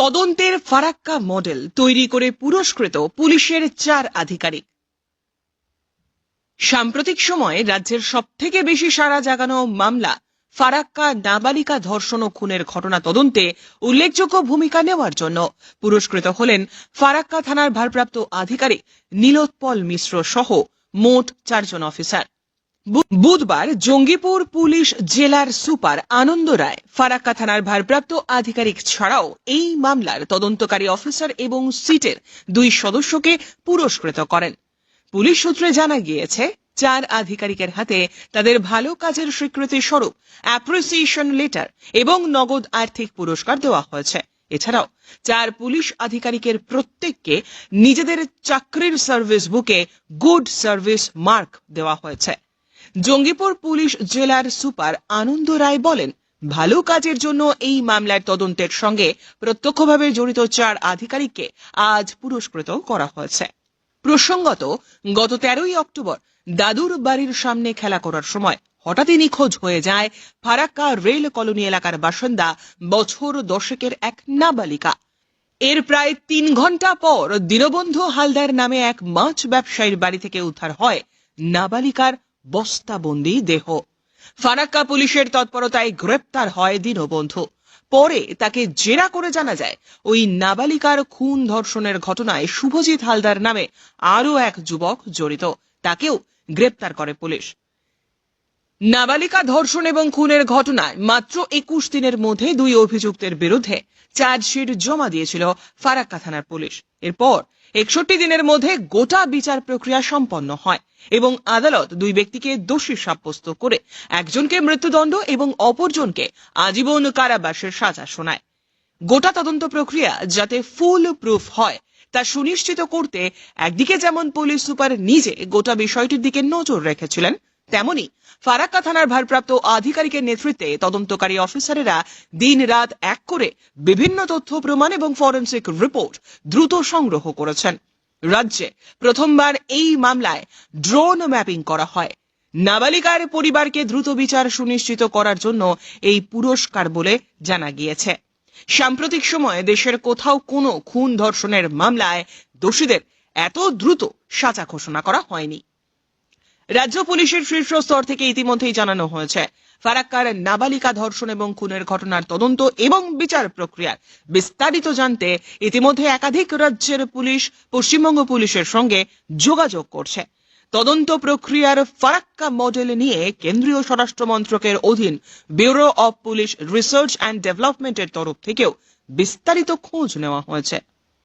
তদন্তের ফারাক্কা মডেল তৈরি করে পুরস্কৃত পুলিশের চার আধিকারিক। সাম্প্রতিক সময়ে রাজ্যের সবথেকে বেশি সাড়া জাগানো মামলা ফারাক্কা নাবালিকা ধর্ষণ ও খুনের ঘটনা তদন্তে উল্লেখযোগ্য ভূমিকা নেওয়ার জন্য পুরস্কৃত হলেন ফারাক্কা থানার ভারপ্রাপ্ত আধিকারিক নীলোৎপল মিশ্র সহ মোট চারজন অফিসার। বুধবার জঙ্গিপুর পুলিশ জেলার সুপার আনন্দ রায়, ফারাক্কা থানার ভারপ্রাপ্ত আধিকারিক ছাড়াও এই মামলার তদন্তকারী অফিসার এবং সিটের দুই সদস্যকে পুরস্কৃত করেন। পুলিশ সূত্রে জানা গিয়েছে, চার আধিকারিকের হাতে তাদের ভালো কাজের স্বীকৃতি স্বরূপ অ্যাপ্রিসিয়েশন লেটার এবং নগদ আর্থিক পুরস্কার দেওয়া হয়েছে। এছাড়াও, চার পুলিশ আধিকারিকের প্রত্যেককে নিজেদের চাকরির সার্ভিস বুকে গুড সার্ভিস মার্ক দেওয়া হয়েছে। জঙ্গিপুর পুলিশ জেলার সুপার আনন্দ রায় বলেন, ভালো কাজের জন্য এই মামলার তদন্তের সঙ্গে প্রত্যক্ষভাবে জড়িত চার আধিকারিককে আজ পুরস্কৃত করা হয়েছে। প্রসঙ্গত, গত তেরোই অক্টোবর দাদুর বাড়ির সামনে খেলা করার সময় হঠাৎই নিখোঁজ হয়ে যায় ফারাক্কা রেল কলোনি এলাকার বাসিন্দা বছর দশেকের এক নাবালিকা। এর প্রায় তিন ঘণ্টা পর দীনবন্ধু হালদার নামে এক মাছ ব্যবসায়ীর বাড়ি থেকে উদ্ধার হয় নাবালিকার বস্তাবন্দি দেহ। ফারাক্কা পুলিশের তৎপরতায় গ্রেপ্তার হয় দীনবন্ধু। পরে তাকে জেরা করে জানা যায়, ওই নাবালিকার খুন ধর্ষণের ঘটনায় শুভজিৎ হালদার নামে আরও এক যুবক জড়িত। তাকেও গ্রেপ্তার করে পুলিশ। নাবালিকা ধর্ষণ এবং খুনের ঘটনায় মাত্র একুশ দিনের মধ্যে দুই অভিযুক্তের বিরুদ্ধে চার্জশিট জমা দিয়েছিল ফারাক্কা থানার পুলিশ। এরপর একষট্টি দিনের মধ্যে গোটা বিচার প্রক্রিয়া সম্পন্ন হয় এবং আদালত দুই ব্যক্তিকে দোষী সাব্যস্ত করে একজনকে মৃত্যুদণ্ড এবং অপরজনকে আজীবন কারাবাসের সাজা শোনায়। গোটা তদন্ত প্রক্রিয়া যাতে ফুল প্রুফ হয়, তা সুনিশ্চিত করতে একদিকে যেমন পুলিশ সুপার নিজে গোটা বিষয়টির দিকে নজর রেখেছিলেন তেমনি ফারাক্কা থানার ভারপ্রাপ্ত আধিকারিকের নেতৃত্বে তদন্তকারী অফিসারেরা দিন রাত এক করে বিভিন্ন তথ্য, প্রমাণ এবং ফরেনসিক রিপোর্ট দ্রুত সংগ্রহ করেছেন। রাজ্যে প্রথমবার এই মামলায় ড্রোন ম্যাপিং করা হয়। নাবালিকার পরিবারকে দ্রুত বিচার সুনিশ্চিত করার জন্য এই পুরস্কার বলে জানা গিয়েছে। সাম্প্রতিক সময়ে দেশের কোথাও কোনো খুন ধর্ষণের মামলায় দোষীদের এত দ্রুত সাজা ঘোষণা করা হয়নি। রাজ্য পুলিশের শীর্ষ স্তর থেকে ইতিমধ্যেই জানানো হয়েছে, ফারাক্কার নাবালিকা ধর্ষণ এবং খুনের ঘটনার তদন্ত এবং বিচার প্রক্রিয়ার বিস্তারিত জানতে ইতিমধ্যে একাধিক রাজ্যের পুলিশ, পশ্চিমবঙ্গ পুলিশের সঙ্গে যোগাযোগ করছে। তদন্ত প্রক্রিয়ার ফারাক্কা মডেল নিয়ে কেন্দ্রীয় স্বরাষ্ট্র মন্ত্রকের অধীন bureau of police research and ডেভেলপমেন্টের তরফ থেকেও বিস্তারিত খোঁজ নেওয়া হয়েছে।